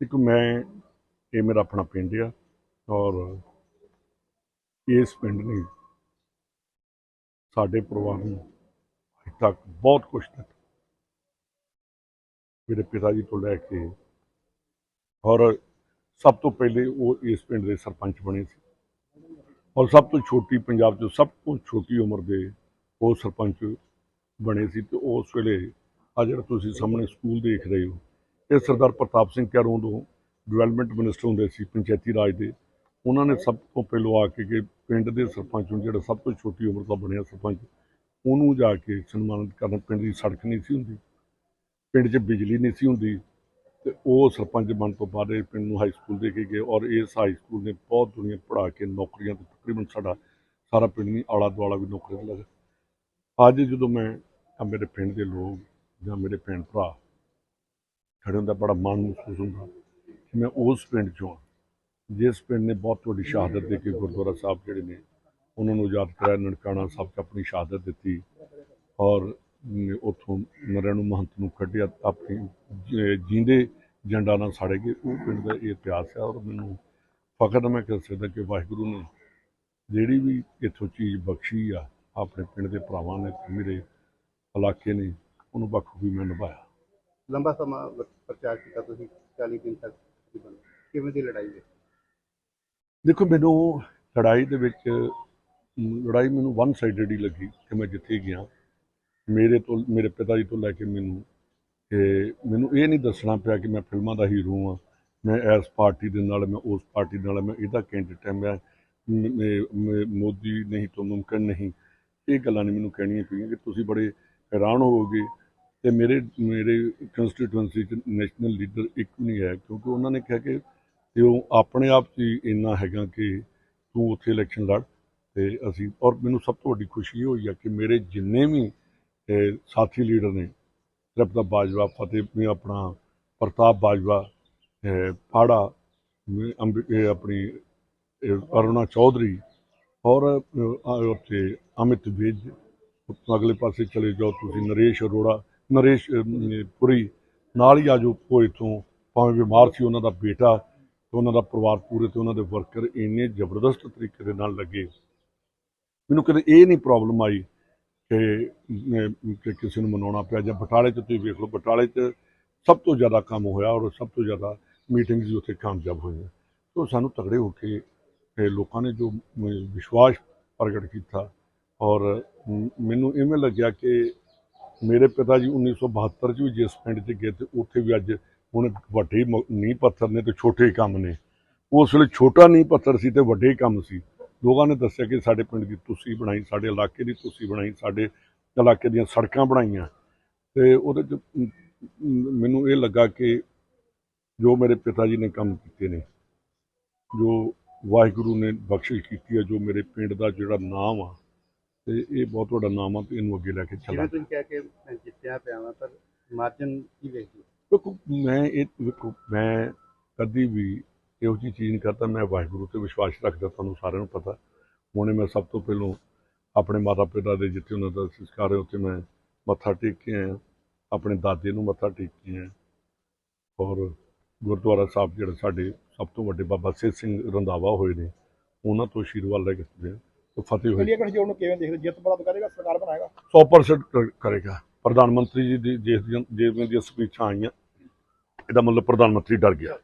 ਇੱਕ ਮੈਂ ਇਹ ਮੇਰਾ ਆਪਣਾ ਪਿੰਡ ਆ ਔਰ ਇਸ ਪਿੰਡ ਨੇ ਸਾਡੇ ਪਰਿਵਾਰ ਨੂੰ ਅੱਜ ਤੱਕ ਬਹੁਤ ਕੁਝ ਦਿੱਤਾ। ਮੇਰੇ ਪਿਤਾ ਜੀ ਤੋਂ ਲੈ ਕੇ ਔਰ ਸਭ ਤੋਂ ਪਹਿਲੇ ਉਹ ਇਸ ਪਿੰਡ ਦੇ ਸਰਪੰਚ ਬਣੇ ਸੀ। ਔਰ ਸਭ ਤੋਂ ਛੋਟੀ ਪੰਜਾਬ 'ਚ ਸਭ ਤੋਂ ਛੋਟੀ ਉਮਰ ਦੇ ਉਹ ਸਰਪੰਚ ਬਣੇ ਸੀ ਤੇ ਉਸ ਵੇਲੇ ਆ ਜਿਹੜਾ ਤੁਸੀਂ ਸਾਹਮਣੇ ਸਕੂਲ ਦੇਖ ਰਹੇ ਹੋ ਇਹ ਸਰਦਾਰ ਪ੍ਰਤਾਪ ਸਿੰਘ ਕੈਰੋਂ ਤੋਂ ਡਿਵੈਲਪਮੈਂਟ ਮਿਨਿਸਟਰ ਹੁੰਦੇ ਸੀ, ਪੰਚਾਇਤੀ ਰਾਜ ਦੇ। ਉਹਨਾਂ ਨੇ ਸਭ ਤੋਂ ਪਹਿਲਾਂ ਆ ਕੇ ਕਿ ਪਿੰਡ ਦੇ ਸਰਪੰਚ ਨੂੰ ਜਿਹੜਾ ਸਭ ਤੋਂ ਛੋਟੀ ਉਮਰ ਦਾ ਬਣਿਆ ਸਰਪੰਚ, ਉਹਨੂੰ ਜਾ ਕੇ ਸਨਮਾਨਿਤ ਕਰਨਾ। ਪਿੰਡ ਦੀ ਸੜਕ ਨਹੀਂ ਸੀ ਹੁੰਦੀ, ਪਿੰਡ 'ਚ ਬਿਜਲੀ ਨਹੀਂ ਸੀ ਹੁੰਦੀ ਤੇ ਉਹ ਸਰਪੰਚ ਬਣ ਤੋਂ ਬਾਅਦ ਇਹ ਪਿੰਡ ਨੂੰ ਹਾਈ ਸਕੂਲ ਦੇ ਕੇ ਗਏ ਔਰ ਇਸ ਹਾਈ ਸਕੂਲ ਨੇ ਬਹੁਤ ਦੁਨੀਆ ਪੜ੍ਹਾ ਕੇ ਨੌਕਰੀਆਂ ਤੇ ਤਕਰੀਬਨ ਸਾਡਾ ਸਾਰਾ ਪਿੰਡ ਨਹੀਂ ਆਲਾ ਦੁਆਲਾ ਵੀ ਨੌਕਰੀਆਂ ਤੇ ਲੱਗਾ। ਅੱਜ ਜਦੋਂ ਮੈਂ ਮੇਰੇ ਪਿੰਡ ਦੇ ਲੋਕ ਜਾਂ ਮੇਰੇ ਭੈਣ ਭਰਾ ਖੜੇ ਹੁੰਦਾ ਬੜਾ ਮਾਣ ਮਹਿਸੂਸ ਹੁੰਦਾ ਕਿ ਮੈਂ ਉਸ ਪਿੰਡ ਚੋਂ ਹਾਂ ਜਿਸ ਪਿੰਡ ਨੇ ਬਹੁਤ ਵੱਡੀ ਸ਼ਹਾਦਤ ਦੇ ਕੇ ਗੁਰਦੁਆਰਾ ਸਾਹਿਬ ਜਿਹੜੇ ਨੇ, ਉਹਨਾਂ ਨੂੰ ਆਜ਼ਾਦ ਕਰਾਇਆ, ਨਨਕਾਣਾ ਸਾਹਿਬ 'ਚ ਆਪਣੀ ਸ਼ਹਾਦਤ ਦਿੱਤੀ ਔਰ ਨ- ਉੱਥੋਂ ਨਰੈਣੂ ਮਹੰਤ ਨੂੰ ਕੱਢਿਆ, ਆਪਣੀ ਜ- ਜੀਂਦੇ ਜੰਡਾ ਨਾਲ ਸਾੜੇ ਗਏ। ਉਹ ਪਿੰਡ ਦਾ ਇਹ ਇਤਿਹਾਸ ਹੈ ਔਰ ਮੈਨੂੰ ਫਖਰ ਮੈਂ ਕਹਿ ਸਕਦਾ ਕਿ ਵਾਹਿਗੁਰੂ ਨੇ ਜਿਹੜੀ ਵੀ ਇੱਥੋਂ ਚੀਜ਼ ਬਖਸ਼ੀ ਆ, ਆਪਣੇ ਪਿੰਡ ਦੇ ਭਰਾਵਾਂ ਨੇ, ਮੇਰੇ ਇਲਾਕੇ ਨੇ, ਉਹਨੂੰ ਬਖੂਬੀ ਮੈਂ ਨਿਭਾਇਆ। ਲੰਬਾ ਸਮਾਂ ਵ- ਪ੍ਰਚਾਰ ਕੀਤਾ ਤੁਸੀਂ 40 ਦਿਨ ਤੱਕ ਤਕਰੀਬਨ ਕਿਵੇਂ ਦੀ ਲੜਾਈ ਹੈ? ਦੇਖੋ ਮੈਨੂੰ ਲੜਾਈ ਦੇ ਵਿੱਚ ਮ, ਲੜਾਈ ਮੈਨੂੰ ਵਨ ਸਾਈਡਡ ਹੀ ਲੱਗੀ ਕਿ ਮੈਂ ਜਿੱਥੇ ਗਿਆ। ਮੇਰੇ ਤੋਂ ਮੇਰੇ ਪਿਤਾ ਜੀ ਤੋਂ ਲੈ ਕੇ ਮੈਨੂੰ। ਤੇ ਮੈਨੂੰ ਇਹ ਨਹੀਂ ਦੱਸਣਾ ਪਿਆ ਕਿ ਮੈਂ ਫਿਲਮਾਂ ਦਾ ਹੀਰੋ ਹਾਂ। ਮੈਂ ਇਸ ਪਾਰਟੀ ਦੇ ਨਾਲ ਮੈਂ ਉਸ ਪਾਰਟੀ ਦੇ ਨਾਲ ਮੈਂ ਇਹਦਾ ਕੈਂਡੀਡੇਟ ਹਾਂ। ਮੈਂ ਮ- ਮ- ਮ- ਮੋਦੀ ਨਹੀਂ ਤੋਂ ਮੁਮਕਿਨ ਨਹੀਂ। ਇਹ ਗੱਲਾਂ ਨਹੀਂ ਮੈਨੂੰ ਕਹਿਣੀਆਂ ਪਈਆਂ ਕਿ ਤੁਸੀਂ ਬੜੇ ਹੈਰਾਨ ਹੋਵੋਗੇ। ਤੇ ਮੇਰੇ ਮੇਰੇ ਕੰਸਟੀਟੂਐਂਸੀ ਚ ਨੈਸ਼ਨਲ ਲੀਡਰ ਇੱਕ ਨਹੀਂ ਹੈ ਕਿਉਂਕਿ ਉਹਨਾਂ ਨੇ ਕਿਹਾ ਕਿ ਤੇ ਉਹ ਆਪਣੇ ਆਪ 'ਚ ਹੀ ਇੰਨਾ ਹੈਗਾ ਕਿ ਤੂੰ ਉੱਥੇ ਇਲੈਕਸ਼ਨ ਲੜ ਤੇ ਅਸੀਂ ਔਰ ਮੈਨੂੰ ਸਭ ਤੋਂ ਵੱਡੀ ਖੁਸ਼ੀ ਇਹ ਹੋਈ ਆ ਕਿ ਮੇਰੇ ਜਿੰਨੇ ਵੀ ਸਾਥੀ ਲੀਡਰ ਨੇ ਤ੍ਰਿਪਤਾ ਬਾਜਵਾ ਫਤਿਹ ਵੀ ਆਪਣਾ ਪ੍ਰਤਾਪ ਬਾਜਵਾ ਪਾੜਾ ਅੰਬ- ਆਪਣੀ ਅਰੁਣਾ ਚੌਧਰੀ ਔਰ ਅਹ, ਉੱਥੇ ਅਮਿਤ ਵਿਜ ਅਗਲੇ ਪਾਸੇ ਚਲੇ ਜਾਓ ਤੁਸੀਂ ਨਰੇਸ਼ ਅਰੋੜਾ ਨਰੇਸ਼ ਪੁਰੀ ਨਾਲ ਹੀ ਆਜੋ ਉਹ ਇੱਥੋਂ, ਭਾਵੇਂ ਬਿਮਾਰ ਸੀ, ਉਹਨਾਂ ਦਾ ਬੇਟਾ ਤੇ ਉਹਨਾਂ ਦਾ ਪਰਿਵਾਰ ਪੂਰੇ ਤੇ ਉਹਨਾਂ ਦੇ ਵਰਕਰ ਇੰਨੇ ਜ਼ਬਰਦਸਤ ਤਰੀਕੇ ਦੇ ਨਾਲ ਲੱਗੇ। ਮੈਨੂੰ ਕਦੇ ਇਹ ਨਹੀਂ ਪ੍ਰੋਬਲਮ ਆਈ ਕਿ ਕਿਸੇ ਨੂੰ ਮਨਾਉਣਾ ਪਿਆ ਜਾਂ ਬਟਾਲੇ 'ਚ ਤੁਸੀਂ ਵੇਖ ਲਓ, ਬਟਾਲੇ 'ਚ ਸਭ ਤੋਂ ਜ਼ਿਆਦਾ ਕੰਮ ਹੋਇਆ ਔਰ ਸਭ ਤੋਂ ਜ਼ਿਆਦਾ ਮੀਟਿੰਗਸ ਵੀ ਉੱਥੇ ਕਾਮਯਾਬ ਹੋਈਆਂ। ਤੋਂ ਸਾਨੂੰ ਤਗੜੇ ਹੋ ਕੇ ਲੋਕਾਂ ਨੇ ਜੋ ਵਿਸ਼ਵਾਸ ਪ੍ਰਗਟ ਕੀਤਾ ਔਰ ਮੈਨੂੰ ਇਵੇਂ ਲੱਗਿਆ ਕਿ ਮੇਰੇ ਪਿਤਾ ਜੀ 1972 ਚ ਵੀ ਜਿਸ ਪਿੰਡ 'ਚ ਗਏ ਤੇ ਉੱਥੇ ਵੀ ਅੱਜ ਹੁਣ ਵੱਡੇ ਨੀਂਹ ਪੱਥਰ ਨੇ ਤੇ ਛੋਟੇ ਕੰਮ ਨੇ। ਉਸ ਵੇਲੇ ਛੋਟਾ ਨੀਂਹ ਪੱਥਰ ਸੀ ਤੇ ਵੱਡੇ ਕੰਮ ਸੀ। ਲੋਕਾਂ ਨੇ ਦੱਸਿਆ ਕਿ ਸਾਡੇ ਪਿੰਡ ਦੀ ਤੁਸੀਂ ਬਣਾਈ, ਸਾਡੇ ਇਲਾਕੇ ਦੀ ਤੁਸੀਂ ਬਣਾਈ, ਸਾਡੇ ਇਲਾਕੇ ਦੀਆਂ ਸੜਕਾਂ ਬਣਾਈਆਂ। ਤੇ ਉਹਦੇ 'ਚ ਮੈਨੂੰ ਇਹ ਲੱਗਾ ਕਿ ਜੋ ਮੇਰੇ ਪਿਤਾ ਜੀ ਨੇ ਕੰਮ ਕੀਤੇ ਨੇ, ਜੋ ਵਾਹਿਗੁਰੂ ਨੇ ਬਖਸ਼ਿਸ਼ ਕੀਤੀ ਹੈ, ਜੋ ਮੇਰੇ ਪਿੰਡ ਦਾ ਜਿਹੜਾ ਨਾਮ ਆ ਤੇ ਇਹ ਬਹੁਤ ਵੱਡਾ ਨਾਮ ਆ ਤੇ ਇਹਨੂੰ ਅੱਗੇ ਲੈ ਕੇ ਚੱਲਾਂ ਤੁਸੀਂ ਕਿਹਾ ਕਿ ਮੈਂ ਜਿੱਤਿਆ ਪਿਆ ਵਾਂ ਪਰ ਮਾਰਜਨ ਕੀ ਵੇਖੋ ਮੈਂ ਇਹ ਵੇਖੋ ਮੈਂ ਕਦੀ ਵੀ ਇਹੋ ਜਿਹੀ ਚੀਜ਼ ਨਹੀਂ ਕਰਦਾ ਮੈਂ ਵਾਹਿਗੁਰੂ ਤੇ ਵਿਸ਼ਵਾਸ ਰੱਖਦਾ ਤੁਹਾਨੂੰ ਸਾਰਿਆਂ ਨੂੰ ਪਤਾ। ਹੁਣੇ ਮੈਂ ਸਭ ਤੋਂ ਪਹਿਲਾਂ ਆਪਣੇ ਮਾਤਾ ਪਿਤਾ ਦੇ ਜਿੱਥੇ ਉਹਨਾਂ ਦਾ ਸੰਸਕਾਰ ਹੈ ਉੱਥੇ ਮੈਂ ਮੱਥਾ ਟੇਕ ਕੇ ਆਇਆ। ਆਪਣੇ ਦਾਦੇ ਨੂੰ ਮੱਥਾ ਟੇਕ ਕੇ ਆਇਆ। ਔਰ ਗੁਰਦੁਆਰਾ ਸਾਹਿਬ ਜਿਹੜਾ ਸਾਡੇ ਸਭ ਤੋਂ ਵੱਡੇ ਬਾਬਾ ਸਿੱਧ ਸਿੰਘ ਰੰਧਾਵਾ ਹੋਏ ਨੇ ਉਹਨਾਂ ਤੋਂ ਆਸ਼ੀਰਵਾਦ ਲੈ ਕੇ ਤੇ ਫਤਿਹ ਹੋਈ। ਇੰਡੀਆ ਗਠਜੋੜ ਨੂੰ ਕਿਵੇਂ ਦੇਖਦੇ ਜਿੱਤ ਪ੍ਰਾਪਤ ਕਰੇਗਾ ਸਰਕਾਰ ਬਣਾਏਗਾ? 100% ਕਰ- ਕਰੇਗਾ। ਪ੍ਰਧਾਨ ਮੰਤਰੀ ਜੀ ਦੀ ਜਿਸ ਦੀਆਂ ਜਿਵੇਂ ਦੀਆਂ ਸਪੀਚਾਂ ਆਈਆਂ ਇਹਦਾ ਮਤਲਬ ਪ੍ਰਧਾਨ ਮੰਤਰੀ ਡਰ ਗਿਆ।